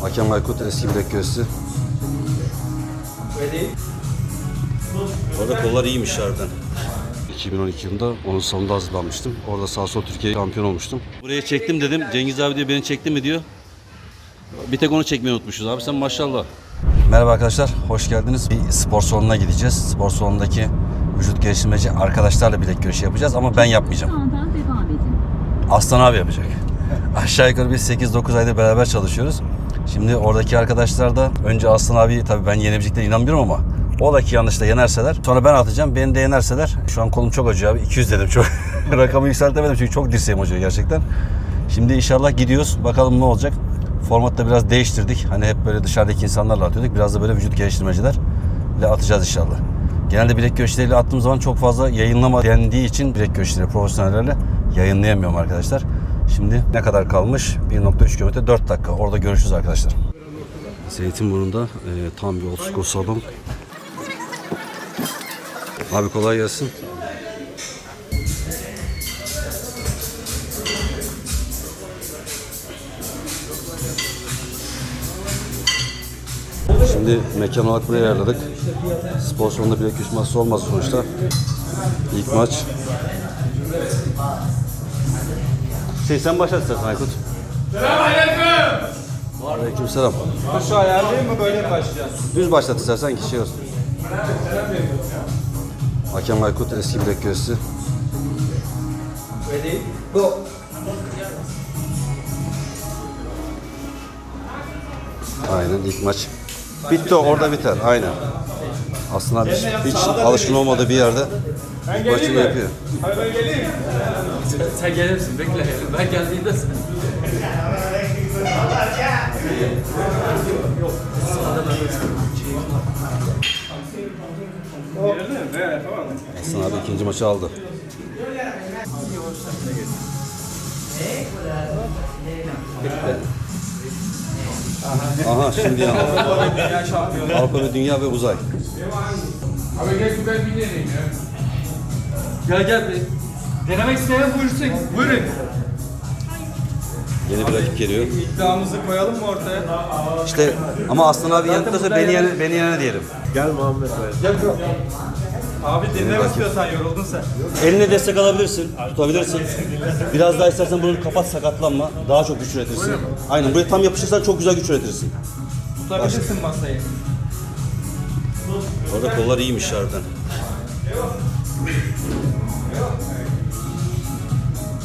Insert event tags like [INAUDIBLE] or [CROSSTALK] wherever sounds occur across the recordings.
Hakem Aykut eski bilek göğsü. Orada kollar iyiymiş harbiden. 2012 yılında onun salonunda hazırlanmıştım. Orada sağ sol Türkiye şampiyon olmuştum. Buraya çektim dedim. Cengiz abi diyor beni çekti mi diyor. Bir tek onu çekmeyi unutmuşuz abi sen maşallah. Merhaba arkadaşlar, hoş geldiniz. Bir spor salonuna gideceğiz. Spor salonundaki vücut geliştirmeci arkadaşlarla bilek güreşi yapacağız ama ben yapmayacağım. Aslan abi yapacak. Aşağı yukarı biz 8-9 ayda beraber çalışıyoruz. Şimdi oradaki arkadaşlar da önce Aslan abi tabii ben yenebileceklerine inanmıyorum ama oradaki yanlışla yenerseler sonra ben atacağım beni de yenerseler şu an kolum çok acıyor abi 200 dedim çok [LAUGHS] rakamı yükseltemedim çünkü çok dirseğim acıyor gerçekten. Şimdi inşallah gidiyoruz bakalım ne olacak. Formatı da biraz değiştirdik. Hani hep böyle dışarıdaki insanlarla atıyorduk. Biraz da böyle vücut geliştirmeciler ile atacağız inşallah. Genelde bilek güreşleriyle attığım zaman çok fazla yayınlama dendiği için bilek güreşleri profesyonellerle yayınlayamıyorum arkadaşlar. Şimdi ne kadar kalmış? 1.3 kilometre 4 dakika. Orada görüşürüz arkadaşlar. Zeytinburnu'nda e, tam bir school salon. Abi kolay gelsin. Şimdi mekan olarak buraya ayarladık. Spor salonunda bilek güç maçı olmaz sonuçta. İlk maç. Şey sen başlat istersen Aykut. Aleyküm selam. Şu ayarlayayım mı böyle başlayacağız? Düz başlat istersen ki şey olsun. Hakem Aykut eski bilek göğsü. Ready? Go. Aynen ilk maç. Bitti orada biter. Aynen. Aslında hiç, hiç alışkın olmadığı bir yerde ilk maçını yapıyor. Hadi ben geleyim. Sen gelirsin bekle. Ben geldiğimde sen. Aslan abi ikinci maçı aldı. Aha şimdi ya. Avrupa ve Dünya ve Uzay. Abi gel ben bir deneyim ya. Gel gel be. Denemek isteyen buyursun. Buyurun. Yeni bir rakip geliyor. İddiamızı koyalım mı ortaya? İşte ama Aslan abi yanıtlarsa beni yene, beni yene diyelim. Abi dinleme istiyorsan yoruldun sen. Eline destek alabilirsin, tutabilirsin. Biraz daha istersen bunu kapat sakatlanma. Daha çok güç üretirsin. Aynen buraya tam yapışırsan çok güzel güç üretirsin. Tutabilirsin masayı. Orada kollar iyiymiş harbiden.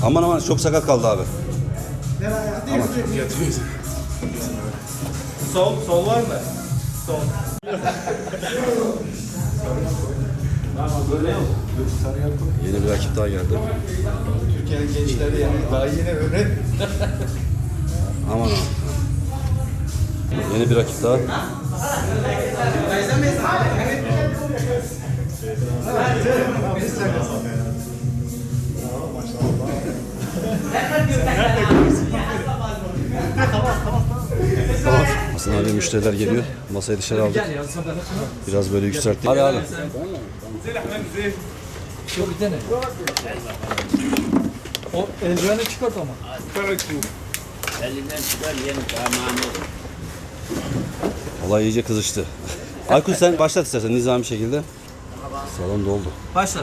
Aman aman çok sakat kaldı abi. Sol, sol var mı? Sol. Yeni bir rakip daha geldi. Türkiye'nin gençleri yani daha yeni öğren. Aman aman. Yeni bir rakip daha. Abi müşteriler geliyor. Masayı dışarı aldık. Biraz böyle yükselttik. Hadi abi. Yok bir dene. O eldiveni çıkart ama. Elinden çıkar yeni parmağını. Olay iyice kızıştı. [LAUGHS] Aykut sen başlat istersen nizami şekilde. Salon doldu. Başla.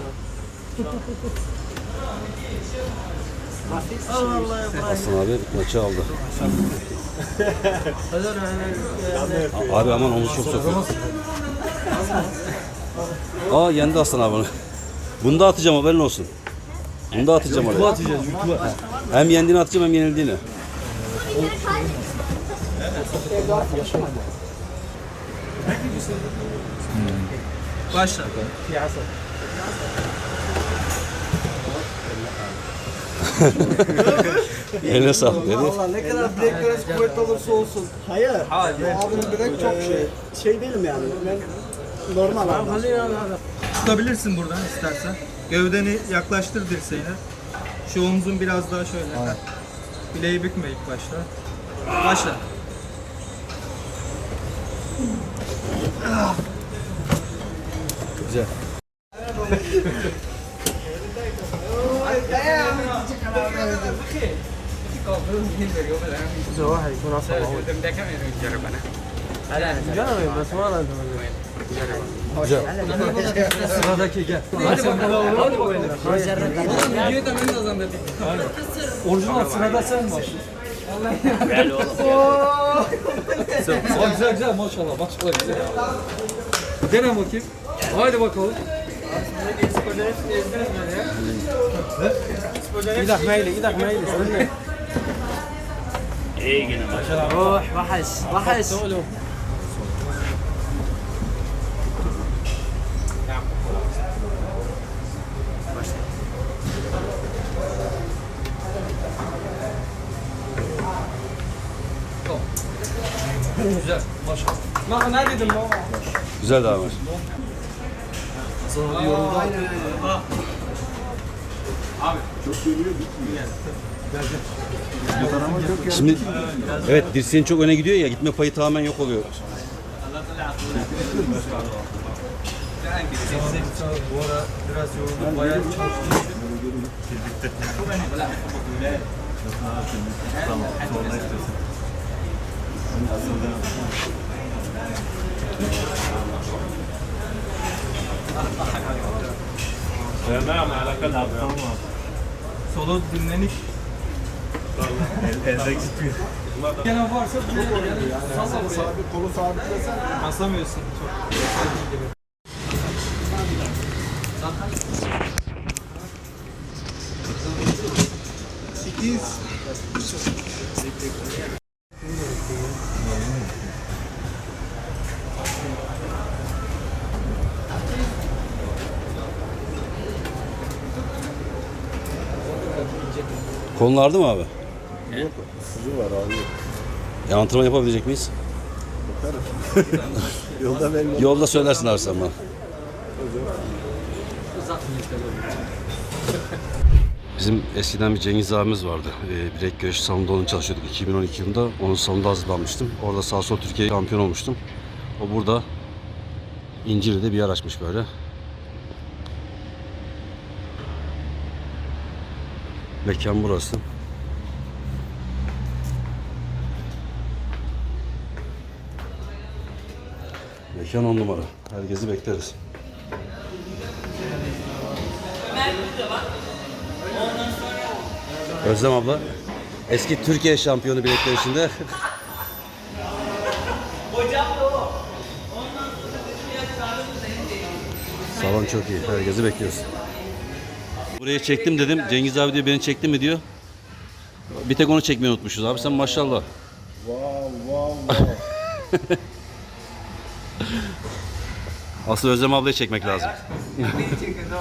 Aslan abi maçı aldı. Abi aman omuz çok sokuyor. Aa yendi Aslan abi onu. Bunu da atacağım haberin olsun. Bunu da atacağım oraya. atacağız YouTube'a. Hem yendiğini atacağım hem yenildiğini. Başla. [LAUGHS] Eline sağlık dedi. Valla ne kadar bilek güreş kuvvet olursa olsun. Hayır. Hayır. Abinin bilek çok şey. Şey değilim yani. Ben normal adam. Tutabilirsin buradan istersen. Gövdeni yaklaştır dirseğine. Şu omzun biraz daha şöyle. Heh. Bileği bükme ilk başta. Başla. Güzel. واحد يكون اصلا موجود هلا جرب بس ما لازم Sıradaki gel. Hadi bakalım. Hadi bakalım. Orijinal sırada sen var. Aa, güzel güzel maşallah maşallah güzel. Dene bakayım. Haydi bakalım. ايدك مايله ايدك إيه جنب روح وحش وحش Güzel abi. Abi çok görüyor bitmiyor. Şimdi evet dirseğin çok öne gidiyor ya gitme payı tamamen yok oluyor. Bu ara biraz yoruldum. Bayağı çalıştım. Solo dinleniş. Gelen varsa buraya gel. Salla buraya. kolu sabitlesen Basamıyorsun. Çok. Kolun ağrıdı mı abi? Yok, var abi. E, antrenman yapabilecek miyiz? [LAUGHS] Yolda ben Yolda söylersin abi sen bana. Bizim eskiden bir Cengiz abimiz vardı. Ee, bilek güreş salonunda onun çalışıyorduk. 2012 yılında onun salonunda hazırlanmıştım. Orada sağ sol Türkiye şampiyon olmuştum. O burada İncirli'de bir yer açmış böyle. Mekan burası. Mekan on numara. Herkesi bekleriz. Özlem abla. Eski Türkiye şampiyonu bilek güreşinde. [LAUGHS] Salon çok iyi. Herkesi bekliyoruz. Buraya çektim dedim. Cengiz abi diyor beni çekti mi diyor. Bir tek onu çekmeyi unutmuşuz abi. Sen maşallah. Wow, wow, wow. Asıl Özlem ablayı çekmek lazım.